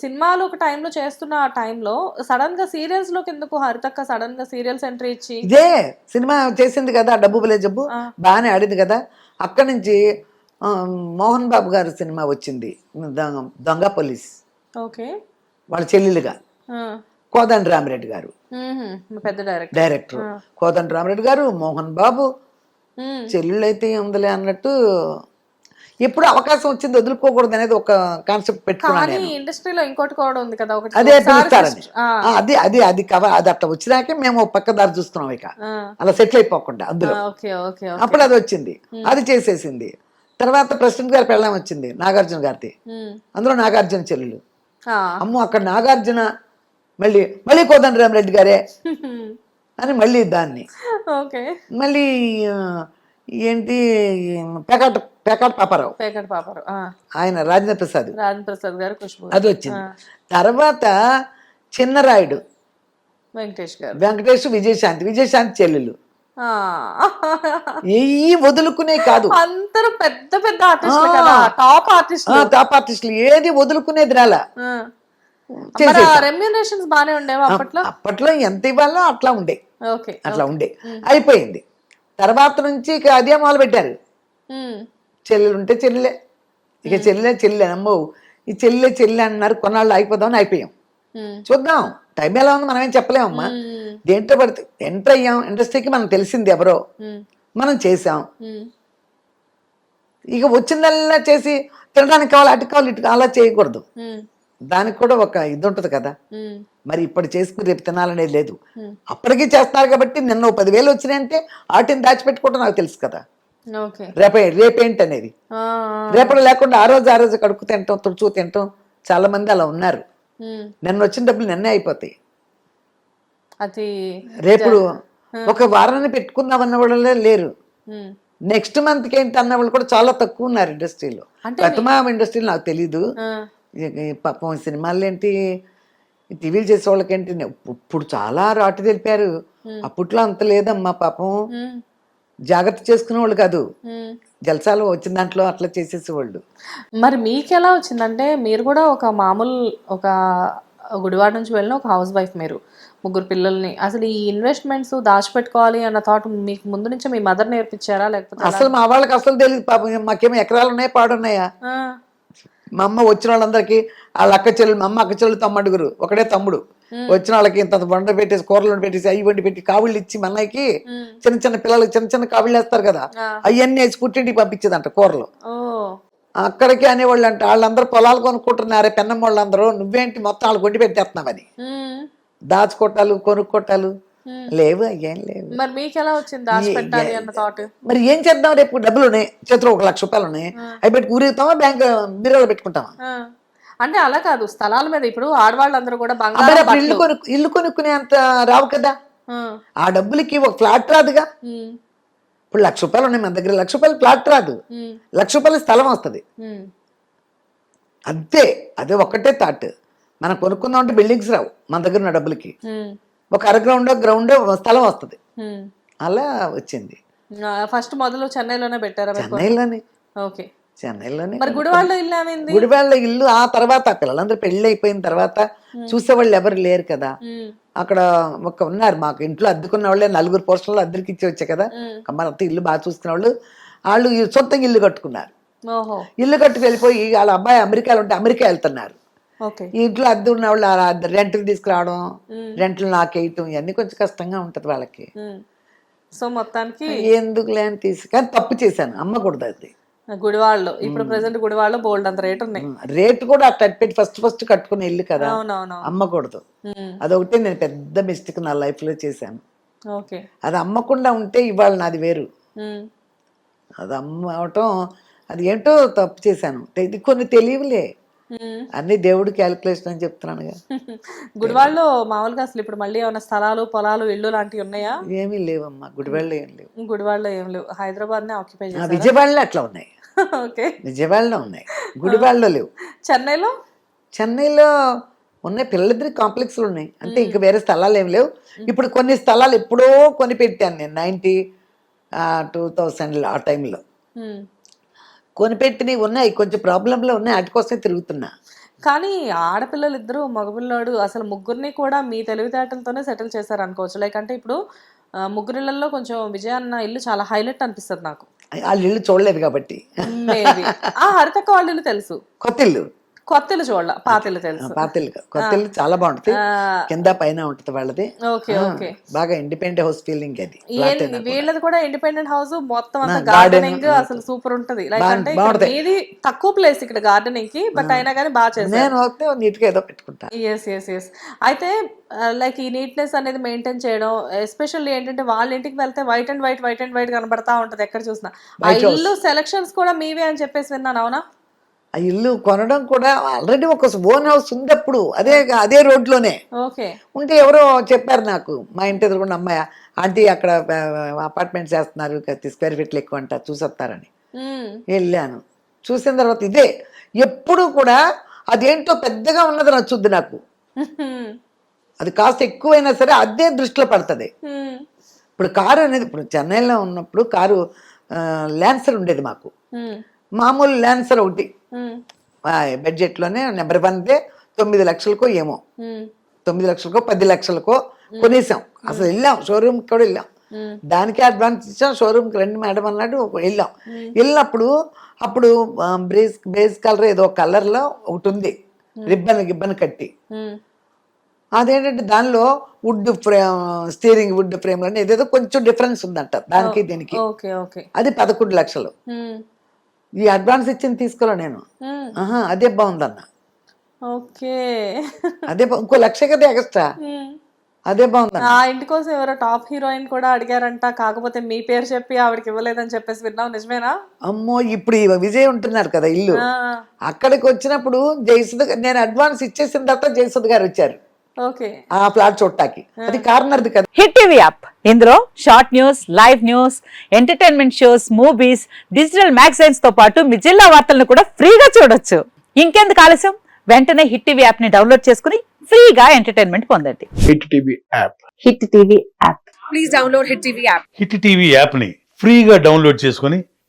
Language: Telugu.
సినిమాలు ఒక టైంలో చేస్తున్న ఆ టైంలో సడన్గా సీరియల్స్లోకి ఎందుకు హరితక్క సడన్గా సీరియల్స్ ఎంట్రీ ఇచ్చి? ఇదే సినిమా చేసింది కదా డబ్బు బలే జబ్బు. బాగానే ఆడింది కదా. అక్కడి నుంచి మోహన్ బాబు గారి సినిమా వచ్చింది. దొంగ పోలీస్. ఓకే. వాళ్ళ చెల్లెలుగా. కోదండ రామిరెడ్డి గారు. పెద్ద డైరెక్టర్. డైరెక్టర్ కోదండ రామిరెడ్డి గారు మోహన్ బాబు. చెల్లెళ్ళు అయితే ఉందిలే అన్నట్టు ఎప్పుడు అవకాశం వచ్చింది వదులుకోకూడదు అనేది ఒక కాన్సెప్ట్ పెట్టుకున్నాను కానీ నేను. ఇండస్ట్రీలో ఇంకోటి కూడా ఉంది కదా ఒకటి అదే పిలుస్తారని అది అది అది కవ అది అట్లా వచ్చినాకే మేము పక్క దారి చూస్తున్నాం ఇక. అలా సెటిల్ అయిపోకుండా అందులో. అప్పుడు అది వచ్చింది. అది చేసేసింది. తర్వాత ప్రెసిడెంట్ గారి పెళ్ళం వచ్చింది నాగార్జున గారిది. అందులో నాగార్జున చెల్లెలు. అమ్మో అక్కడ నాగార్జున మళ్ళీ మళ్ళీ కోదండ రామరెడ్డి గారే. అని మళ్ళీ దాన్ని. ఓకే. మళ్ళీ ఏంటి పేకాట పేకాట పాపారావు. పేకట్ పాపారు ఆ, ఆయన రాజేంద్ర ప్రసాద్. రాజేంద్ర ప్రసాద్ గారు ఖుష్బు అది వచ్చింది. తర్వాత చిన్నరాయుడు వెంకటేష్ గారు. వెంకటేష్ విజయశాంతి. విజయశాంతి చెల్లెలు. ఏవి వదులుకునే కాదు. అందరూ పెద్ద పెద్ద ఆర్టిస్టులు కదా టాప్ ఆర్టిస్టులు. టాప్ ఆర్టిస్టులు. ఏది వదులుకునేది రాలా? రెమ్యూనరేషన్స్ ఉండేవా అప్పట్లో? అప్పట్లో ఎంత ఇవ్వాలో అట్లా ఉండే. ఓకే అట్లా ఉండే. అయిపోయింది. తర్వాత నుంచి అదే మొదలు పెట్టారు. చెల్లెలు ఉంటే చెల్లెలే ఇక చెల్లె చెల్లె అమ్మో ఈ చెల్లె చెల్లె అన్నారు కొన్నాళ్ళు అయిపోదామని అయిపోయాం. చూద్దాం టైం ఎలా ఉంది మనమేం చెప్పలేమమ్మా. దేంట్లో పడితే ఎంటర్ అయ్యాం ఇండస్ట్రీకి మనకు తెలిసింది ఎవరో. మనం చేసాం. ఇక వచ్చిందల్లా చేసి తినడానికి కావాలి అటు కావాలి ఇటు అలా చేయకూడదు. దానికి కూడా ఒక ఇది ఉంటుంది కదా. మరి ఇప్పుడు చేసుకుని రేపు తినాలనేది లేదు. అప్పటికీ చేస్తున్నారు కాబట్టి నిన్న పదివేలు వచ్చినాయంటే వాటిని దాచిపెట్టుకోవడం నాకు తెలుసు కదా రేపే రేపేంటి అనేది. రేపటి లేకుండా ఆ రోజు ఆ రోజు కడుపు తింటాం తుడుచు తింటాం. చాలా మంది అలా ఉన్నారు. నిన్న వచ్చిన డబ్బులు నిన్నే అయిపోతాయి. అది రేపు ఒక వారాన్ని పెట్టుకుందాం అన్న వాళ్ళే లేరు. నెక్స్ట్ మంత్కి ఏంటి అన్న వాళ్ళు కూడా చాలా తక్కువ ఉన్నారు ఇండస్ట్రీలో. ప్రతిమా ఇండస్ట్రీలో నాకు తెలీదు. పాపం సినిమాలు ఏంటి టీవీలు చేసే వాళ్ళకేంటి ఇప్పుడు చాలా రాటు తెలిపారు. అప్పట్లో అంత లేదమ్మా పాపం. జాగ్రత్త చేసుకునే వాళ్ళు కాదు. జలసాలు వచ్చిన దాంట్లో అట్లా చేసేసేవాళ్ళు. మరి మీకు ఎలా వచ్చిందంటే మీరు కూడా ఒక మామూలు ఒక గుడివాడ నుంచి వెళ్ళిన ఒక హౌస్ వైఫ్ మీరు ముగ్గురు పిల్లల్ని. అసలు ఈ ఇన్వెస్ట్మెంట్స్ దాచిపెట్టుకోవాలి అన్న థాట్ మీకు ముందు నుంచే మీ మదర్ నేర్పించారా? లేకపోతే? అసలు మా వాళ్ళకి అసలు తెలియదు పాపం. మాకేమో ఎకరాలు ఉన్నాయి పాడున్నాయా మా అమ్మ వచ్చిన వాళ్ళందరికీ వాళ్ళ అక్క చెల్లెలు మా అమ్మ అక్క చెల్లెలు తమ్మడుగురు ఒకడే తమ్ముడు. వచ్చిన వాళ్ళకి ఇంత వంట పెట్టేసి కూరలు పెట్టేసి అవి వండి పెట్టి కావిళ్ళు ఇచ్చి మా అన్నయ్యకి ఉమ్. చిన్న చిన్న పిల్లలకి చిన్న చిన్న కావిళ్ళు వేస్తారు కదా. అవన్నీ వేసి పుట్టింటికి పంపించేదంట కూరలు. అక్కడికి అనేవాళ్ళు అంట వాళ్ళందరూ పొలాలు కొనుక్కుంటున్నారే పెన్నమ్మ వాళ్ళందరూ నువ్వేంటి మొత్తం వాళ్ళు కొండి పెట్టేస్తున్నావని. దాచుకోటాలు కొనుక్కోటాలు. లేవు అయ్యేం లేవు. మరి మీకు ఎలా వచ్చింది దాచిపెట్టాలి అన్న థాట్ మరి ఏం చేద్దాం? రేపు డబ్బులు ఉన్నాయి చేతిలో ఒక లక్ష రూపాయలు ఉన్నాయి. అవి పెట్టి ఊరిగుతామా బ్యాంక్ బీరోలో పెట్టుకుంటామా? అంటే అలా కాదు స్థలాల మీద ఇప్పుడు ఆడవాళ్ళందరూ కూడా బంగారం ఇల్లు కొను ఇల్లు కొనుక్కునే అంత రావు కదా. ఆ, డబ్బులకి ఒక ఫ్లాట్ రాదుగా. ఇప్పుడు లక్ష రూపాయలు ఉన్నాయి మన దగ్గర లక్ష రూపాయలు ఫ్లాట్ రాదు. లక్ష రూపాయల స్థలం వస్తుంది. అంతే అదే ఒక్కటే థాట్. మనం కొనుక్కుందాం అంటే బిల్డింగ్స్ రావు మన దగ్గర ఉన్న డబ్బులకి. ఒక అర గ్రౌండ్ గ్రౌండ్ స్థలం వస్తుంది. అలా వచ్చింది. ఫస్ట్ మొదలు చెన్నైలోనే పెట్టారా? చెన్నైలోనే. ఓకే. చెన్నైలోనే మరి గుడివాడలో ఇల్లు గుడివాళ్ళ ఇల్లు ఆ తర్వాత పిల్లలందరూ పెళ్ళి అయిపోయిన తర్వాత చూసేవాళ్ళు ఎవరు లేరు కదా. అక్కడ ఒక ఉన్నారు మాకు ఇంట్లో అద్దెకున్న వాళ్ళే నలుగురు పోస్టర్లు అద్దెకి ఇచ్చి వచ్చే కదా. అమ్మాయి ఇల్లు బాగా చూసుకునే వాళ్ళు వాళ్ళు సొంతంగా ఇల్లు కట్టుకున్నారు. ఇల్లు కట్టుకు వెళ్ళిపోయి వాళ్ళ అబ్బాయి అమెరికాలో ఉంటే అమెరికా వెళ్తున్నారు. ఇంట్లో అద్దె ఉన్న వాళ్ళు రెంట్లు తీసుకురావడం రెంట్లు నాకేయటం ఇవన్నీ కొంచెం కష్టంగా ఉంటుంది వాళ్ళకి. సో మొత్తానికి ఎందుకులే అని తీసి కానీ తప్పు చేశాను. అమ్మకూడదు అది. గుడివాడలో ఇప్పుడు ప్రెసెంట్ గుడివాడలో బోల్డ్ అంత రేట్ ఉన్నాయి. రేటు కూడా అట్లా పెట్టి ఫస్ట్ ఫస్ట్ కట్టుకునే ఇల్లు కదా. అమ్మకూడదు. అదొకటి నేను పెద్ద మిస్టేక్ నా లైఫ్లో చేశాను. ఓకే. అది అమ్మకుండా ఉంటే ఇవాళ నాది వేరు. అది అమ్మవటం అది ఏంటో తప్పు చేశాను. ఇది కొన్ని తెలియవులే. ఉమ్. అన్ని దేవుడి క్యాలిక్యులేషన్ అని చెప్తున్నానుగా. గుడివాడలో మామూలుగా అసలు ఇప్పుడు మళ్ళీ ఏమైనా స్థలాలు పొలాలు ఇల్లు లాంటివి ఉన్నాయా? ఏమీ లేవమ్మా. గుడివాడలో ఏం లేవు. గుడివాడలో ఏం లేవు. హైదరాబాద్ నే ఆక్యుపై విజయవాడలో అట్లా ఉన్నాయి. ఓకే. విజయవాడలో ఉన్నాయి. గుడివాడలో లేవు. చెన్నైలో? చెన్నైలో ఉన్నాయి. పిల్లలిద్దరి కాంప్లెక్స్లు ఉన్నాయి. అంటే ఇంకా వేరే స్థలాలు ఏం లేవు. ఇప్పుడు కొన్ని స్థలాలు ఎప్పుడో కొని పెట్టాను నేను. నైంటీ టూ థౌసండ్లో ఆ టైంలో. కొనిపెట్టినవి ఉన్నాయి కొంచెం ప్రాబ్లంలో ఉన్నాయి వాటి కోసమే తిరుగుతున్నా కానీ ఆడపిల్లలు ఇద్దరు మగపిల్లాడు అసలు ముగ్గురిని కూడా మీ తెలివితేటలతోనే సెటిల్ చేశారు అనుకోవచ్చు లైక్ అంటే ఇప్పుడు ముగ్గురిళ్ళల్లో కొంచెం విజయ అన్న ఇల్లు చాలా హైలైట్ అనిపిస్తుంది నాకు వాళ్ళు ఇల్లు చూడలేదు కాబట్టి ఆ హరితక్క వాళ్ళ ఇల్లు తెలుసు కొత్త ఇల్లు కొత్త ఇల్లు చూడాల పాత ఇల్లు తెలుసు. పాత ఇల్లు కొత్త ఇల్లు చాలా బాగుంటుంది కింద పైన ఉంటుంది వాళ్ళది. Okay okay. బాగా ఇండిపెండెంట్ హౌస్ ఫీలింగ్ అది. వీళ్ళది కూడా ఇండిపెండెంట్ హౌస్ మొత్తం అంతా గార్డెనింగ్ అసలు సూపర్ ఉంటది. లైక్ అంటే. మీది తక్కువ ప్లేస్ ఇక్కడ గార్డెనింగ్కి బట్ అయినా కానీ బాగా చేశారు. నేను వస్తే నీట్గా ఏదో పెట్టుకుంటా. ఎస్ ఎస్ ఎస్ అయితే లైక్ ఈ నీట్నెస్ అనేది మెయింటైన్ చేయడం ఎస్పెషల్లీ ఏంటంటే వాళ్ళ ఇంటికి వెళ్తే white and white white and white కనబడతా ఉంటది ఎక్కడ చూసినా. ఇల్లు సెలక్షన్స్ కూడా మీవే అని చెప్పేసి విన్నాను అవునా? ఆ ఇల్లు కొనడం కూడా ఆల్రెడీ ఒక ఓన్ హౌస్ ఉంది అప్పుడు అదే అదే రోడ్లోనే. ఉంటే ఎవరో చెప్పారు నాకు మా ఇంటి ఎదురుకుండా అమ్మాయి ఆంటీ అక్కడ అపార్ట్మెంట్స్ వేస్తున్నారు స్క్వేర్ ఫీట్లు ఎక్కువ అంట చూసొస్తారని. వెళ్ళాను. చూసిన తర్వాత ఇదే ఎప్పుడు కూడా అదేంటో పెద్దగా ఉన్నది నచ్చుద్ది నాకు. అది కాస్త ఎక్కువైనా సరే అదే దృష్టిలో పడుతుంది. ఇప్పుడు కారు అనేది ఇప్పుడు చెన్నైలో ఉన్నప్పుడు కారు ల్యాన్సర్ ఉండేది మాకు. మామూలు ల్యాన్సర్ ఒకటి. ఆ, బడ్జెట్లోనే నెంబర్ వన్దే తొమ్మిది లక్షలకో ఏమో. తొమ్మిది లక్షలకో పది లక్షలకో కొనేసాం. అసలు వెళ్ళాం షోరూమ్కి కూడా వెళ్ళాం. దానికే అడ్వాన్స్ ఇచ్చాం షోరూమ్కి రండి మేడం అన్నాడు వెళ్ళాం. వెళ్ళినప్పుడు అప్పుడు బ్రేస్ బేస్ కలర్ ఏదో కలర్లో ఒకటి ఉంది. రిబ్బన్ గిబ్బన్ కట్టి. అదేంటంటే దానిలో wood frame steering wood frame అని ఏదేదో కొంచెం డిఫరెన్స్ ఉందంట దానికి దీనికి. అది పదకొండు లక్షలు. ఈ అడ్వాన్స్ ఇచ్చింది తీసుకోలే నేను. అదే బాగుందన్న. ఓకే. అదే ఇంకో లక్ష కదా ఎక్స్ట్రా? అదే బాగుందన్న. ఆ ఇంటి కోసం ఎవరో టాప్ హీరోయిన్ కూడా అడిగారంట కాకపోతే మీ పేరు చెప్పి ఆవిడకి ఇవ్వలేదని చెప్పేసి విన్నావు నిజమేనా? అమ్మో ఇప్పుడు విజయ్ ఉంటున్నారు కదా ఇల్లు. అక్కడికి వచ్చినప్పుడు జయసుధ గా- నేను అడ్వాన్స్ ఇచ్చేసిన తర్వాత జయసుధ గారు వచ్చారు. ఆ ఫ్లాట్ చూడటానికి అది కార్నర్ది కదా. Hit TV app. ఇందులో short news live news entertainment shows movies digital మ్యాగజైన్స్తో పాటు మీ జిల్లా వార్తలను కూడా ఫ్రీగా చూడొచ్చు. ఇంకెందుకు ఆలస్యం? వెంటనే హిట్ టీవీ యాప్ని డౌన్లోడ్ చేసుకుని ఫ్రీగా ఎంటర్టైన్మెంట్ పొందండి. Hit TV app. Hit TV app. Hit TV యాప్ని ఫ్రీగా డౌన్లోడ్ చేసుకొని